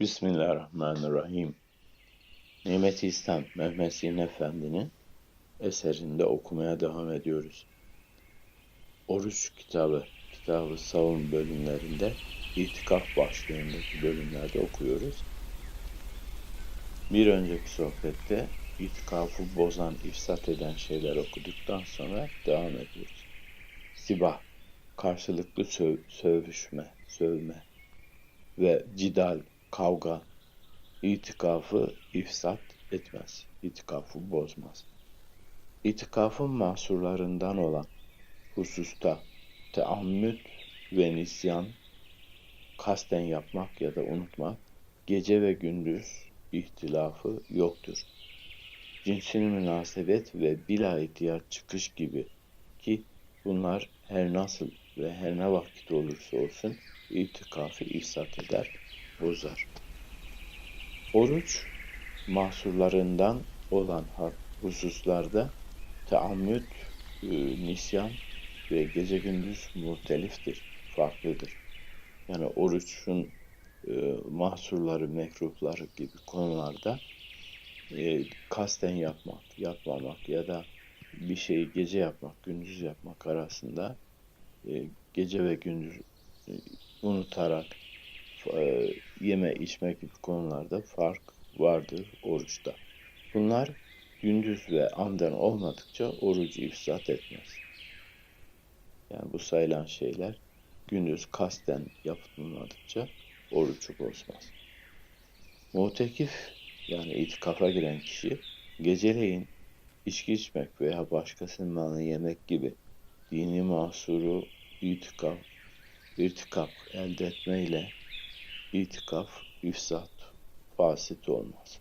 Bismillahirrahmanirrahim. Nimet-i İslam Mehmet Zihni Efendi'nin eserinde okumaya devam ediyoruz. Oruç kitabı, kitabı savun bölümlerinde itikaf başlığındaki bölümlerde okuyoruz. Bir önceki sohbette itikafı bozan, ifsat eden şeyler okuduktan sonra devam ediyoruz. Sibah, karşılıklı söv sövüşme, sövme ve cidal, kavga, itikafı ifsat etmez, itikafı bozmaz. İtikafın mahsurlarından olan hususta teammüt ve nisyan, kasten yapmak ya da unutmak, gece ve gündüz ihtilafı yoktur. Cinsel münasebet ve bila ihtiyaç çıkış gibi ki bunlar her nasıl ve her ne vakit olursa olsun itikafı ifsat eder, bozar. Oruç mahsurlarından olan hususlarda teammüt, e, nisyan ve gece gündüz muhteliftir, farklıdır. Yani oruçun e, mahsurları, mekruhları gibi konularda e, kasten yapmak, yapmamak ya da bir şeyi gece yapmak, gündüz yapmak arasında gece ve gündüz unutarak yeme içme gibi konularda fark vardır oruçta. Bunlar gündüz ve andan olmadıkça orucu ifsat etmez. Yani bu sayılan şeyler gündüz kasten yapılmadıkça orucu bozmaz. Mutekif yani itikafa giren kişi geceleyin içki içmek veya başkasının malını yemek gibi dini mahsuru itikaf, irtikap elde etmeyle itikaf, ifsat, fasit olmaz.